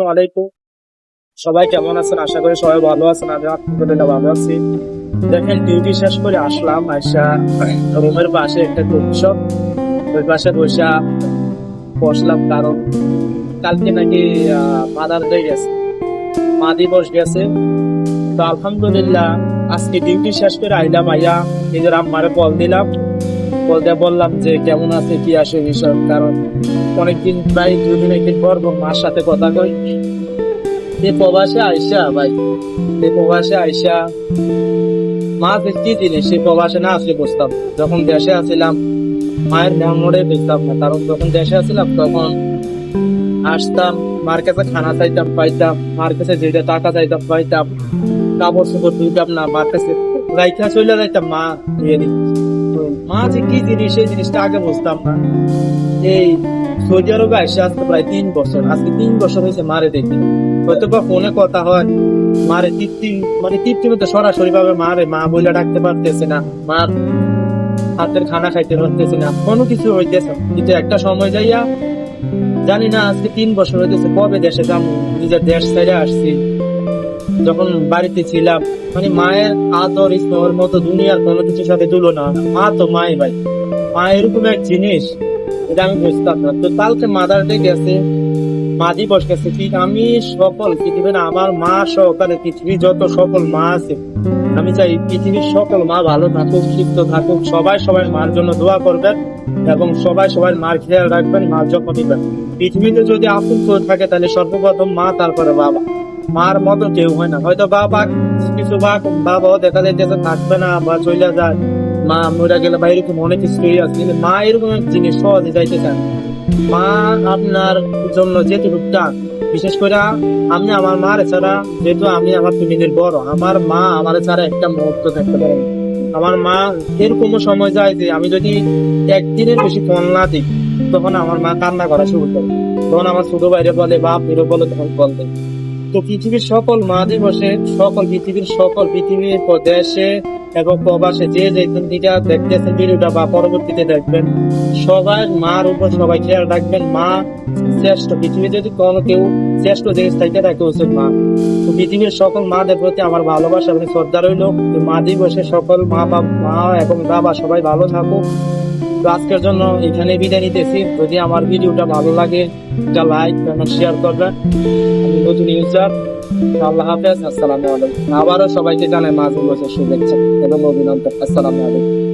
আসসালামু আলাইকুম। সবাই কেমন আছেন? আশা করি সবাই ভালো আছেন। আমি আলহামদুলিল্লাহ ভালো আছি। দেখেন ডিউটি শেষ করে আসলাম, আইসা রুমের পাশে একটা শপ ওই পাশে বসা বসলাম, কারণ কালকে নাকি মাদার ডে গেছে। মা দিবস গেছে। তো আলহামদুলিল্লাহ, আজকে ডিউটি শেষ করে আইলাম, আইয়া নিজের আম্মারে কল দিলাম। বলতে বললাম যে কেমন আছে, কি আসে বিষয়, কারণ অনেকদিন প্রায় দুই দিন একদিন পর মার সাথে কথা কই। এ প্রবাসে আইসা ভাই, এ প্রবাসে আইসা মা কি জিনিস, সে প্রবাসে না আসলে বুঝতাম যখন দেশে আসিলাম, মায়ের মেমোরে বুঝতাম না, কারণ যখন দেশে আসিলাম তখন আসতাম, মার কাছে খানা চাইতাম, পাইতাম, মার কাছে যেটা টাকা চাইতাম, পাইতাম, কাপড় চোপড় ধুইতাম না, মার কাছে রাইখা চলে যাইতাম, মা দিয়ে তো কি জিনিস, সেই জিনিসটা আগে বুঝতাম না। এই সৌদি আরবে এসে আসতে প্রায় তিন বছর, আজকে তিন বছর হয়েছে মারে দেখি। হয়তো বা ফোনে কথা হয়, মারে তৃপ্তি মানে তৃপ্তি সরাসরি ভাবে মারে, মা বলে ডাকতে পারতেছে না হাতের খানা খাইতে পারতেছে না, কোনো কিছু হইতেছে কিন্তু একটা সময় যাইয়া, জানি না আজকে তিন বছর হইতেছে, কবে দেশে যাব? নিজের দেশ ছেড়ে আসছি। যখন বাড়িতে ছিলাম মানে মায়ের আদর, স্নেহের মতো দুনিয়ার কোনো কিছুর সাথে তুলনা। মা তো মাই ভাই। মা এরকম এক জিনিস, এটা আমি বুঝতাম না। তো কালকে মাদার ডে গেছে, মা দিবস গেছে, ঠিক আমি সকল পৃথিবীর, আমার মা সহকারে যত সকল মা আছে, আমি চাই পৃথিবীর সকল মা ভালো থাকুক, সুস্থ থাকুক, সবাই সবাই মার জন্য দোয়া করবেন এবং সবাই সবাই মার খেয়াল রাখবেন, মার যত্ন দিবেন পৃথিবীতে যদি আপন থাকে, তাহলে সর্বপ্রথম মা, তারপরে বাবা। মার মতো কেউ হয় না। হয়তো বাবা কিছু বা বাবাও দেখা যাইতেছে, থাকবে না বা চলে যায়। মা মরে গেলে বা এরকম অনেক কিছুই আছে, কিন্তু মা এরকম এক জিনিস সহজে যাইতে চান মা আপনার জন্য যেটুকু টান, বিশেষ করে আমি আমার মার ছাড়া, যেহেতু আমি আমার ফ্যামিলির বড়, আমার মা আমার ছাড়া একটা মুহূর্ত থাকতে পারে আমার মা এরকম সময় যায় যে আমি যদি একদিনের বেশি ফোন না দিই, তখন আমার মা কান্না করা শুরু করে। তখন আমার ছোট বাইরে বলে, বাপ বেরো বলে, তখন বল। দেয় তো পৃথিবীর সকল মা দিবসে সকল পৃথিবীর সকল পৃথিবীর দেশে এবং প্রবাসে যে যে দিনটা দেখতেছেন, ভিডিওটা বা পরবর্তীতে দেখবেন, সবাই মার উপর সবাই খেয়াল রাখবেন, মা শ্রেষ্ঠ। পৃথিবী যদি কোনো কেউ শ্রেষ্ঠ জিনিস থাকে উচিত মা। তো পৃথিবীর সকল মাদের প্রতি আমার ভালোবাসা এবং শ্রদ্ধা রইল। মা দিবসে সকল মা বাবা মা এবং বাবা সবাই ভালো থাকুক। তো আজকের জন্য এখানে বিদায় নিতেছি। যদি আমার ভিডিওটা ভালো লাগে, একটা লাইক কমেন্ট শেয়ার করবেন। নতুন ইউজার আল্লাহ হাফেজ, আসসালামু আলাইকুম। আবারও সবাইকে জানাই মাঝে বসে শুভেচ্ছা এবং অভিনন্দন। আসসালামু আলাইকুম।